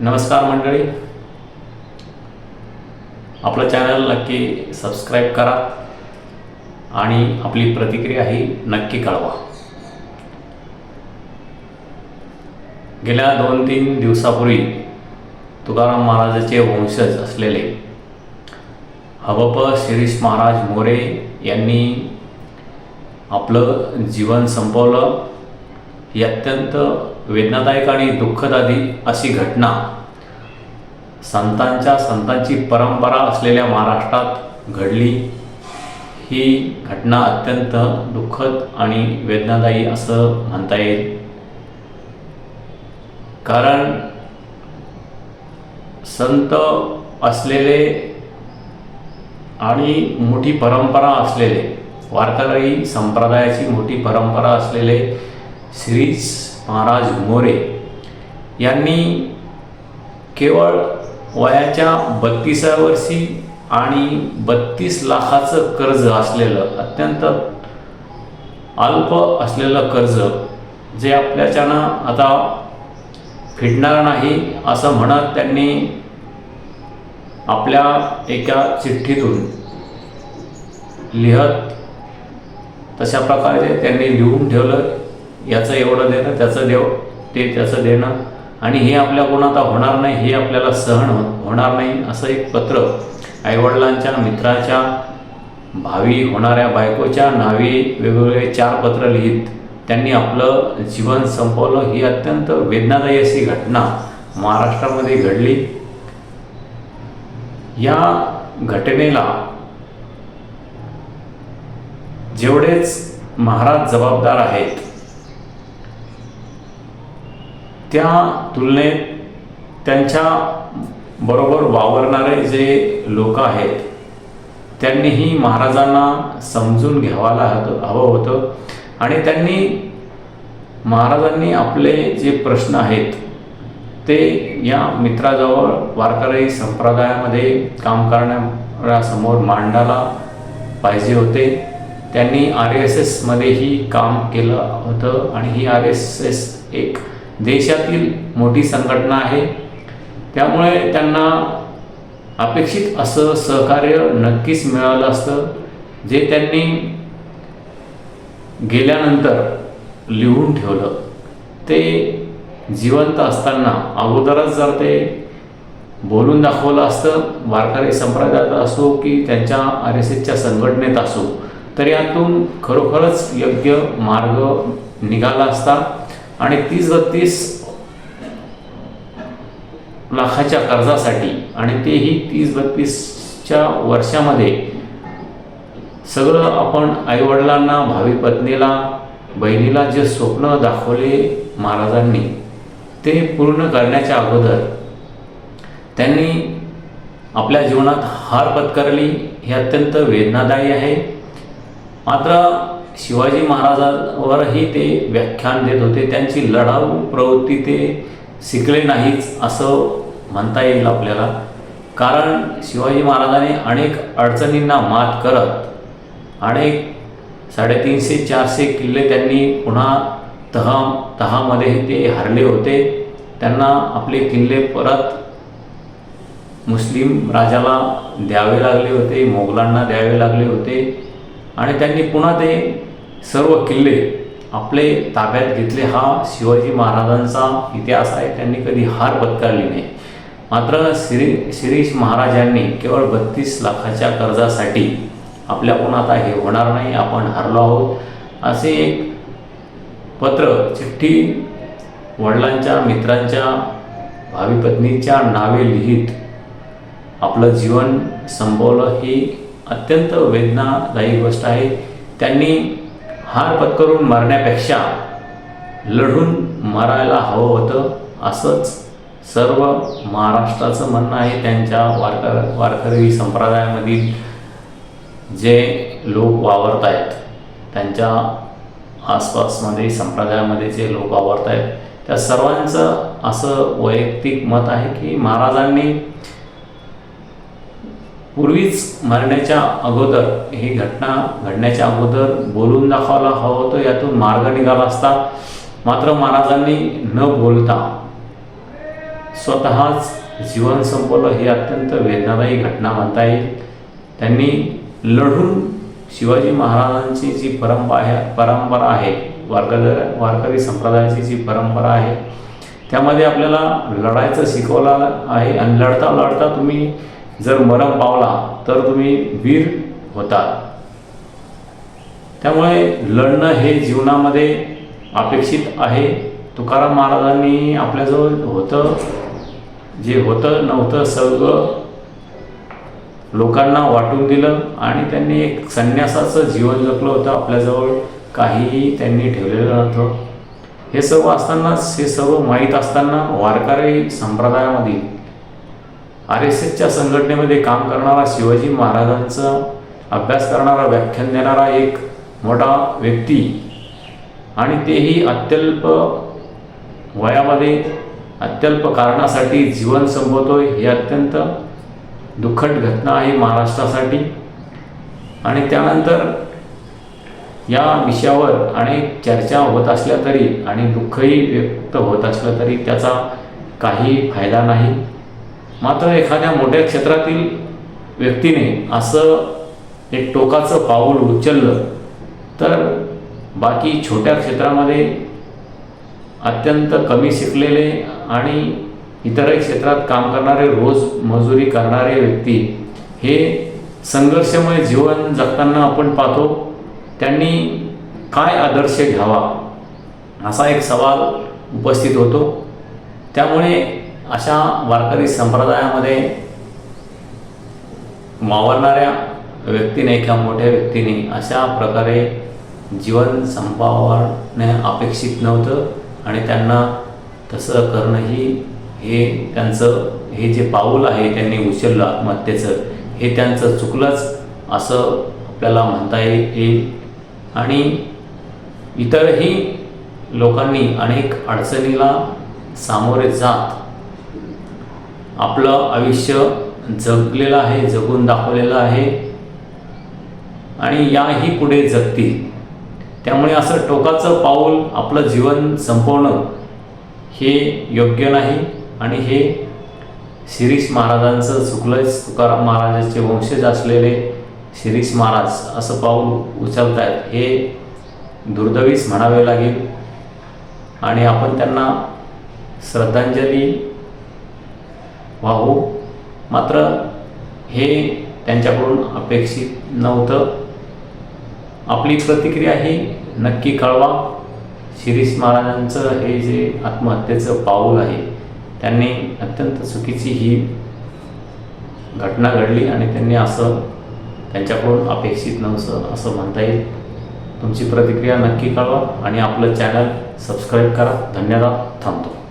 नमस्कार मंडळी. आपलं चॅनल नक्की सबस्क्राईब करा आणि आपली प्रतिक्रिया ही नक्की कळवा. गेल्या दोन तीन दिवसापूर्वी तुकाराम महाराजाचे वंशज असलेले हबप शिरीष महाराज मोरे यांनी आपलं जीवन संपवलं. ही अत्यंत वेदनादायक आणि दुःखदादी अशी घटना. संतांच्या संतांची परंपरा असलेल्या महाराष्ट्रात घडली. ही घटना अत्यंत दुःखद आणि वेदनादायी असं म्हणता येईल. कारण संत असलेले आणि मोठी परंपरा असलेले वारकरी संप्रदायाची मोठी परंपरा असलेले श्रीज महाराज मोरे यांनी केवळ वयाच्या बत्तीसाव्या वर्षी आणि बत्तीस लाखाचं कर्ज असलेलं अत्यंत अल्प असलेलं कर्ज जे आपल्याच्यानं आता फिडणार नाही असं म्हणत त्यांनी आपल्या एका चिठ्ठीतून लिहत तशा प्रकारे त्यांनी लिहून ठेवलं. याचं एवढं देणं त्याचं देव ते त्याचं देणं. आणि हे आपल्या कोणाता होणार नाही हे आपल्याला सहन हो-, होणार नाही असं एक पत्र आईवडिलांच्या मित्राच्या भावी होणाऱ्या बायकोच्या नावे वेगवेगळे चार पत्र लिहित त्यांनी आपलं जीवन संपवलं. ही अत्यंत वेदनादायी अशी घटना महाराष्ट्रामध्ये घडली. या घटनेला जेवढेच महाराज जबाबदार आहेत त्या तुलनेत त्यांच्या बरोबर वावरणारे जे लोक आहेत त्यांनीही महाराजांना समजून घ्यावाला हवं होतं. आणि त्यांनी महाराजांनी आपले जे प्रश्न आहेत ते या मित्राजवळ वारकरी संप्रदायामध्ये काम करणाऱ्यासमोर मांडायला पाहिजे होते. त्यांनी आर एस एसमध्येही काम केलं होतं आणि ही आर एस एस एक देशातील मोठी संघटना आहे. त्यामुळे त्यांना अपेक्षित असं सहकार्य नक्कीच मिळालं असतं. जे त्यांनी गेल्यानंतर लिहून ठेवलं. ते जिवंत असताना अगोदरच जर ते बोलून दाखवलं असतं वारकरी संप्रदायात असो की त्यांच्या आर एस एसच्या संघटनेत असो तर यातून खरोखरच योग्य मार्ग निघाला असता. आणि तीस बत्तीस लाखाच्या कर्जासाठी आणि तेही तीस बत्तीसच्या वर्षामध्ये सगळं आपण आईवडिलांना भावी पत्नीला बहिणीला जे स्वप्न दाखवले महाराजांनी ते पूर्ण करण्याच्या अगोदर त्यांनी आपल्या जीवनात हार पत्करली. हे अत्यंत वेदनादायी आहे. मात्र शिवाजी महाराजांवरही ते व्याख्यान देत होते. त्यांची लढाऊ प्रवृत्ती ते शिकले नाहीच असं म्हणता येईल आपल्याला. कारण शिवाजी महाराजांनी अनेक अडचणींना मात करत अनेक साडेतीनशे चारशे किल्ले त्यांनी पुन्हा तह तहामध्ये ते हरले होते. त्यांना आपले किल्ले परत मुस्लिम राजाला द्यावे लागले होते मोगलांना द्यावे लागले होते. आणि त्यांनी पुन्हा ते सर्व किल्ले आपले ताब्यात घेतले. हा शिवाजी महाराजांचा इतिहास आहे. त्यांनी कधी हार पत्करली नाही. मात्र श्री शिरीष महाराजांनी केवळ बत्तीस लाखाच्या कर्जासाठी आपल्या कोण आता हे होणार नाही. आपण हरलो आहोत. असे एक पत्र चिठ्ठी वडिलांच्या मित्रांच्या भावी पत्नीच्या नावे लिहित आपलं जीवन संपवलं. ही अत्यंत वेदनादायी गोष्ट आहे. त्यांनी हार पत्करून मरण्यापेक्षा लढून मरायला हवं होतं असंच सर्व महाराष्ट्राचं म्हणणं आहे. त्यांच्या वारकर वारकरी संप्रदायामधील जे लोक वावरत आहेत त्यांच्या आसपासमध्ये संप्रदायामध्ये जे लोक वावरत आहेत त्या सर्वांचं असं वैयक्तिक मत आहे की महाराजांनी पूर्वीच मरण्याच्या अगोदर ही घटना घडण्याच्या अगोदर बोलून दाखवायला हवं होतं यातून मार्ग निघाला असता. मात्र महाराजांनी न बोलता स्वतःच जीवन संपवलं. ही अत्यंत वेदनादायी घटना म्हणता येईल. त्यांनी लढून शिवाजी महाराजांची जी परंपरा आहे परंपरा आहे वारकरी वारकरी संप्रदायाची जी परंपरा आहे त्यामध्ये आपल्याला लढायचं शिकवलं आहे. आणि लढता लढता तुम्ही जर मरण पावला तर तुम्ही वीर होता त्यामुळे लढणं हे जीवनामध्ये अपेक्षित आहे. तुकाराम महाराजांनी आपल्याजवळ होतं जे होतं नव्हतं सगळं लोकांना वाटून दिलं आणि त्यांनी एक संन्यासाचं जीवन जगलं होतं. आपल्याजवळ काहीही त्यांनी ठेवलेलं नव्हतं. हे सर्व असतानाच हे सर्व माहीत असताना वारकरी संप्रदायामध्ये आर एस एसच्या संघटनेमध्ये काम करणारा शिवाजी महाराजांचा अभ्यास करणारा व्याख्यान देणारा एक मोठा व्यक्ती. आणि तेही अत्यल्प वयामध्ये अत्यल्प कारणासाठी जीवन संपवतोय ही अत्यंत दुःखद घटना आहे महाराष्ट्रासाठी. आणि त्यानंतर या विषयावर अनेक चर्चा होत असल्या तरी आणि दुःखही व्यक्त होत असलं तरी त्याचा काही फायदा नाही. मात्र एखाद्या मोठ्या क्षेत्रातील व्यक्तीने असं एक टोकाचं पाऊल उचललं तर बाकी छोट्या क्षेत्रामध्ये अत्यंत कमी शिकलेले आणि इतरही क्षेत्रात काम करणारे रोज मजुरी करणारे व्यक्ती हे संघर्षमय जीवन जगताना आपण पाहतो त्यांनी काय आदर्श घ्यावा असा एक सवाल उपस्थित होतो. त्यामुळे अशा वारकरी संप्रदायामध्ये मावरणाऱ्या व्यक्तीने किंवा मोठ्या व्यक्तीने अशा प्रकारे जीवन संपावणे अपेक्षित नव्हतं आणि त्यांना तसं करणंही हे त्यांचं हे जे पाऊल आहे त्यांनी उचललं आत्महत्येचं हे त्यांचं चुकलंच असं आपल्याला म्हणता येईल. आणि इतरही लोकांनी अनेक अडचणीला सामोरे जात आपलं आयुष्य जगलेलं आहे जगून दाखवलेलं आहे. आणि याही पुढे जगतील. त्यामुळे असं टोकाचं पाऊल आपलं जीवन संपवणं हे योग्य नाही. आणि हे शिरीष महाराजांचं चुकलंच तुकाराम महाराजांचे वंशज असलेले शिरीष महाराज असं पाऊल उचलत आहेत हे दुर्दैवीच म्हणावे लागेल. आणि आपण त्यांना श्रद्धांजली वाहू. मात्र हे त्यांच्याकडून अपेक्षित नव्हतं. आपली प्रतिक्रिया ही नक्की कळवा. शिरीष महाराजांचं हे जे आत्महत्येचं पाऊल आहे त्यांनी अत्यंत चुकीची ही घटना घडली आणि त्यांनी असं त्यांच्याकडून अपेक्षित नव्हतं असं म्हणता येईल. तुमची प्रतिक्रिया नक्की कळवा आणि आपलं चॅनल सबस्क्राईब करा. धन्यवाद. थांबतो.